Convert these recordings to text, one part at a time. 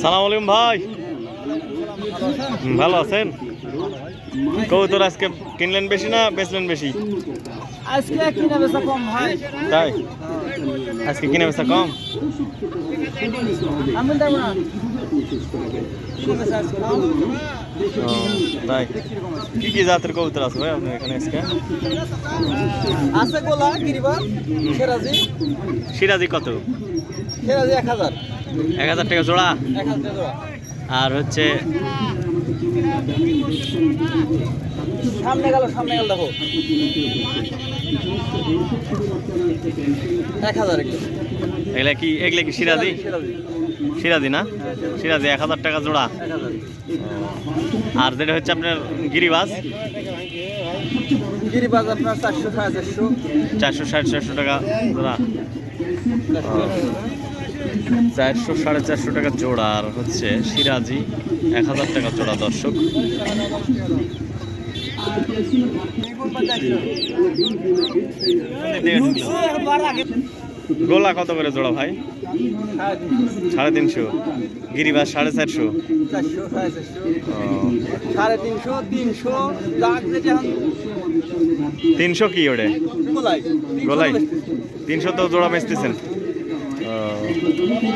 সালাম আলাইকুম ভাই। ভালো আছেন? কবুতর আজকে কিনলেন বেশি না বেচলেন বেশি? আজকে কিনা বেচা কম ভাই। তাই? আজকে কিনে বেচা কম? আমি দেবো না। তাই। কি কি জাতের কবুতর আছে ভাই আপনার এখানে আজকে? আছে গোলা সিরাজি। কত? খেরাজি এক হাজার। এক হাজার টাকা জোড়া। আর হচ্ছে সামনে গেল সামনে গেল দেখো। এক হাজার এগুলা কি এগুলা কি সিরাজি? খেরাজি সিরাজি। না? সিরাজি এক হাজার টাকা জোড়া। আর যেটা হচ্ছে আপনার গিরিবাস গিরিবাজ আপনার চারশো সাড়ে চারশো। চারশো সাড়ে চারশো টাকা জোড়া। চারশো সাড়ে চারশো টাকা জোড়া, আর হচ্ছে সিরাজি এক হাজার টাকা জোড়া, দর্শক। গোলা কত করে জোড়া ভাই? সাড়ে তিনশো। গিরিবাস সাড়ে চারশো। সাড়ে তিনশো তিনশো তিনশো কি ওড়ে গোলাই। তিনশো তো জোড়া বেচতেছেন।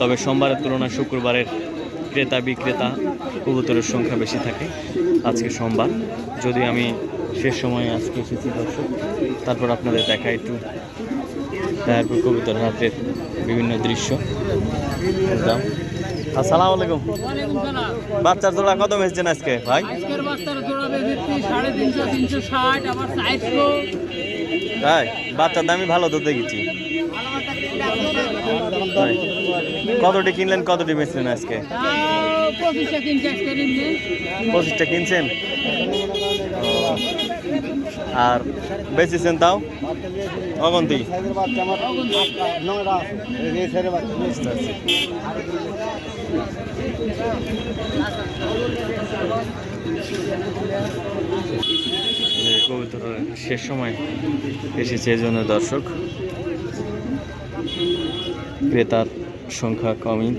তবে সোমবারের তুলনায় শুক্রবারের ক্রেতা বিক্রেতা কবুতরের সংখ্যা বেশি থাকে আজকে সোমবার। যদি আমি শেষ সময়ে আজকে এসেছি দর্শক তারপর আপনাদের দেখা একটু তারপর কবুতর হাটের বিভিন্ন দৃশ্য। বুঝলাম আসসালামু আলাইকুম। বাচ্চার জোড়া কত বেচছেন আজকে ভাই? আজকের বাচ্চার জোড়া বেঁধেছি সাড়ে তিনশো তিনশো ষাট আবার চারশো। তাই? বাচ্চার দামই ভালো তো দেখেছি। তাই। কতটি কিনলেন, কতটি বেচলেন আজকে? পঁচিশটা কিনছেন? আর বেচেছেন তাও? অগন্তি? কবুতরের শেষ সময় এসেছে, এই জন্য দর্শক, ক্রেতার সংখ্যা কমই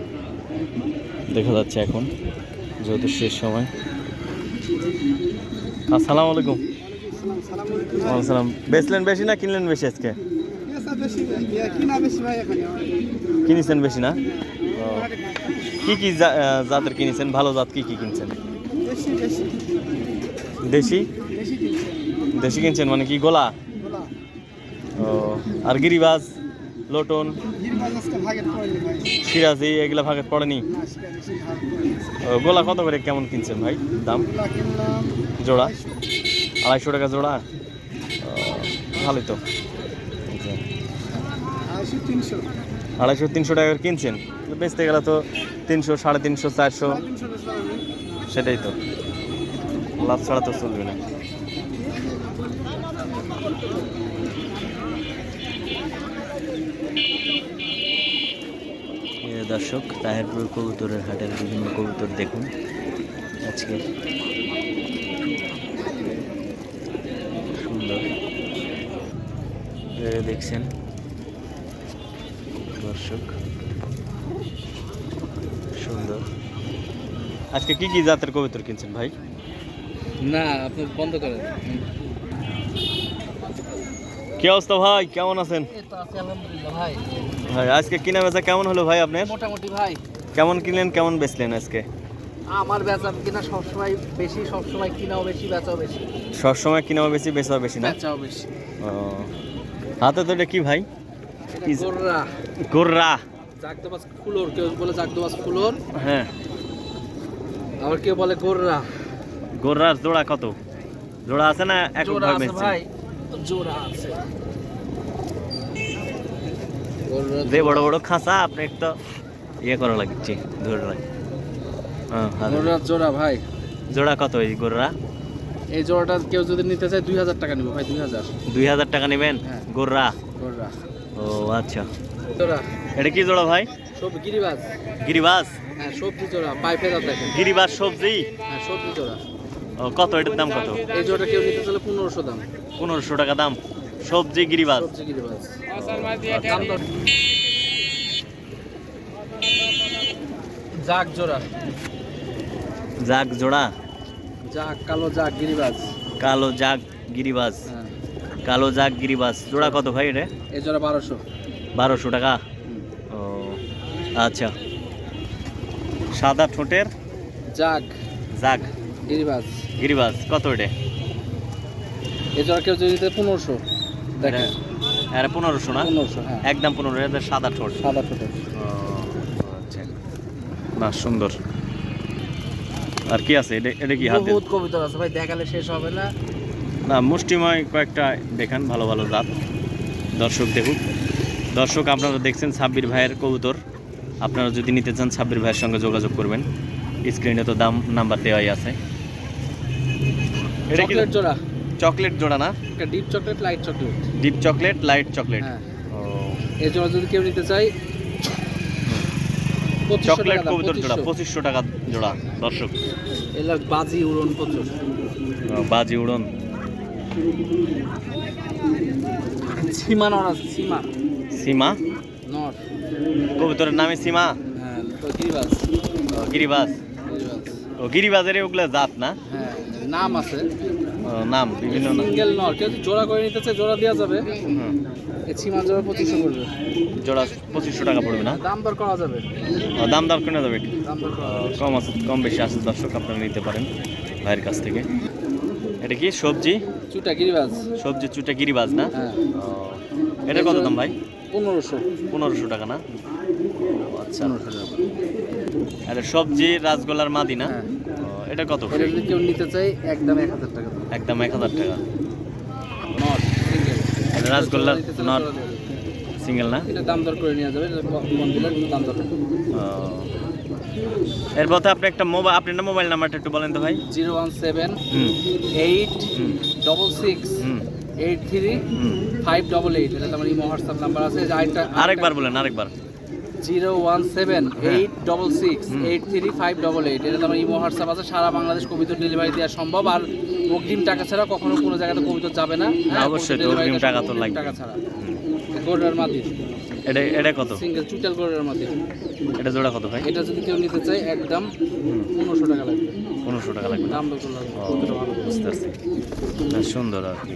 দেখা যাচ্ছে এখন, যেহেতু শেষ সময়। আসসালামু আলাইকুম। ওয়ালাইকুম সালাম। বেচলেন বেশি না কিনলেন বেশি আজকে? কিনেছেন বেশি না। কি কি জাতের কিনেছেন? ভালো জাত কি কি কিনছেন? দেশি? দেশি কিনছেন মানে কি, গোলা? ও, আর গিরিবাজ? লোটন, সিরাজি, এগুলা ভাগে পড়েনি? গোলা কত করে কেমন কিনছেন ভাই দাম? জোড়া? আড়াইশো টাকা জোড়া? ভালোই তো। আচ্ছা। আড়াইশো, তিনশো টাকা কিনছেন? বেচতে গেলে তো তিনশো, সাড়ে তিনশো, চারশো। সেটাই তো। লাভ ছাড়া তো চলবে না। দর্শক তাহেরপুর কবুতরের হাটের বিভিন্ন কবুতর দেখুন। আজকে সুন্দর। দেখছেন দর্শক। সুন্দর। আজকে কি কি জাতের কবুতর কিনছেন ভাই? না আপনি বন্ধ করেন। কি অবস্থা ভাই? কেমন আছেন? ভাই। ভাই আজকে কিনা বেচা কেমন হলো ভাই আপনার? মোটামুটি ভাই। কেমন কিনলেন কেমন বেচলেন আজকে? আমার বেচা কিনা সবসময় বেশি সবসময় কিনাও বেশি বেচাও বেশি। সবসময় কিনাও বেশি বেচাও বেশি না? বেচাও বেশি। ও। হাতে তো এটা কি ভাই? গোররা। গোর্রা। জাগদবাস ফুলোর কেউ বলে জাগদবাস ফুলোর হ্যাঁ। আবার কেউ বলে গোররা। গোর্রার জোড়া কত? জোড়া আছে না এক জোড়া আছে ভাই। জোড়া আছে। যে বড় বড় খাঁচা আপনি একটু ইয়ে করা লাগছে ধরে লাগে হ্যাঁ, জোড়া ভাই। জোড়া কত এই গোররা? এই জোড়াটা কেউ যদি নিতে চায় দুই হাজার টাকা নিবো ভাই দুই হাজার। দুই হাজার টাকা নেবেন? হ্যাঁ। গোররা? গরুরা। ও আচ্ছা। জোড়া। এটা কি জোড়া ভাই? সব গিরিবাজ। গিরিবাস হ্যাঁ সবজি জোড়া পাই ফেরত দেখেন। গিরিবাস সবজি? হ্যাঁ সবজি জোড়া। ও কত এটার দাম কত? এই জোড়াটা কেউ নিতে চাইলে পনেরোশো দাম। পনেরোশো টাকা দাম। সবজি গিরিবাজ। জাগ জোড়া। জাগ জোড়া? জাগ কালো জাগ গিরিবাজ। কালো জাগ গিরিবাস হ্যাঁ। কালো জাগ গিরিবাস জোড়া কত ভাই এটা? এই জোড়া বারোশো। বারোশো টাকা? ও আচ্ছা। সাদা ঠোঁটের? জাগ। জাগ। গিরিবাজ। গিরিবাস কত এটা? জোড়া কেউ যদি পনেরোশো। দেখেন। এটা পনেরোশো না? পনেরোশো হ্যাঁ। একদম পনেরো হাজার সাদা ঠোঁট সাদা আচ্ছা। না সুন্দর। আর কি আছে? এটা এটা কি হাতে বহুত কবিতা আছে ভাই দেখালে শেষ হবে না। না মুষ্টিময় কয়েকটা দেখান ভালো ভালো জাত। দর্শক দেখুক। দর্শক আপনারা দেখছেন সাব্বির ভাইয়ের কবুতর। আপনারা যদি নিতে চান সাব্বির ভাইয়ের সঙ্গে যোগাযোগ করবেন। স্ক্রিনে তো দাম নাম্বার দেওয়াই আছে। এটা কি? চকলেট জোড়া। চকলেট জোড়া না? একটা deep chocolate light chocolate deep chocolate light chocolate হ্যাঁ। ও। এই জোড়া যদি কেউ নিতে চাই চকলেট কবুতর জোড়া পঁচিশশো। টাকা জোড়া দর্শক। এগুলো বাজি উড়ন প্রচুর। বাজি উড়ন। সীমা নর আছে সীমা। সীমা? নর। কবুতরের নামে সীমা? হ্যাঁ তো গিরিবাজ। ও, গিরিবাজ। গিরিবাজ। ও গিরিবাজের ওগুলো জাত না? হ্যাঁ নাম আছে। নাম বিভিন্ন নাম। সিঙ্গেল নর কেউ যদি জোড়া করে নিতে চায় জোড়া দেওয়া যাবে। সীমা জোড়া পঁচিশশো পড়বে। জোড়া পঁচিশশো টাকা পড়বে না? দাম দর করা যাবে। দাম দাম কিনে যাবে দর কম আছে কম বেশি আছে দর্শক আপনারা নিতে পারেন ভাইয়ের কাছ থেকে। এটা কি সবজি? চুটা গিরিবাজ সবজি চুটা গিরিবাজ না? হ্যাঁ। ও, এটা কত দাম ভাই? পনেরোশো। পনেরোশো টাকা না? আচ্ছা। এটা সবজি রাজগোলার মাদি না? হ্যাঁ। এটা কত? কেউ নিতে চাই একদম এক হাজার টাকা একদম এক হাজার টাকা। রাসগোল্লার নট সিঙ্গেল না? এটা দাম দর করে নেওয়া যাবে কম দিলে একটু দাম দর এর পথে আপনি একটা মোবাইল মোবাইল নাম্বারটা একটু বলেন তো ভাই। Zero one seven eight double six eight three five double eight. এটা আমার ইমো হোয়াটসঅ্যাপ নাম্বার আছে। আরেকবার বলেন আরেকবার। Zero one seven. Eight double six eight three five double eight. এটা আমার ইমো হোয়াটসঅ্যাপ আছে। সারা বাংলাদেশ কবিতর ডেলিভারি দেওয়া সম্ভব। আর অগ্রিম টাকা ছাড়া কখনো কোনো জায়গাতে কবিতর যাবে না। হ্যাঁ, অবশ্যই অগ্রিম টাকা তো লাগবে। টাকা ছাড়া। গোড়ার মাদি। এটা এটা কত? সিঙ্গেল চুটাল গোড়ার মাদি। এটা জোড়া কত ভাই? এটা যদি কেউ নিতে চায় একদম পনেরোশো টাকা লাগবে। পনেরোশো টাকা লাগবে। দাম দর লাগবে বুঝতে পারছি। না, সুন্দর আর কি।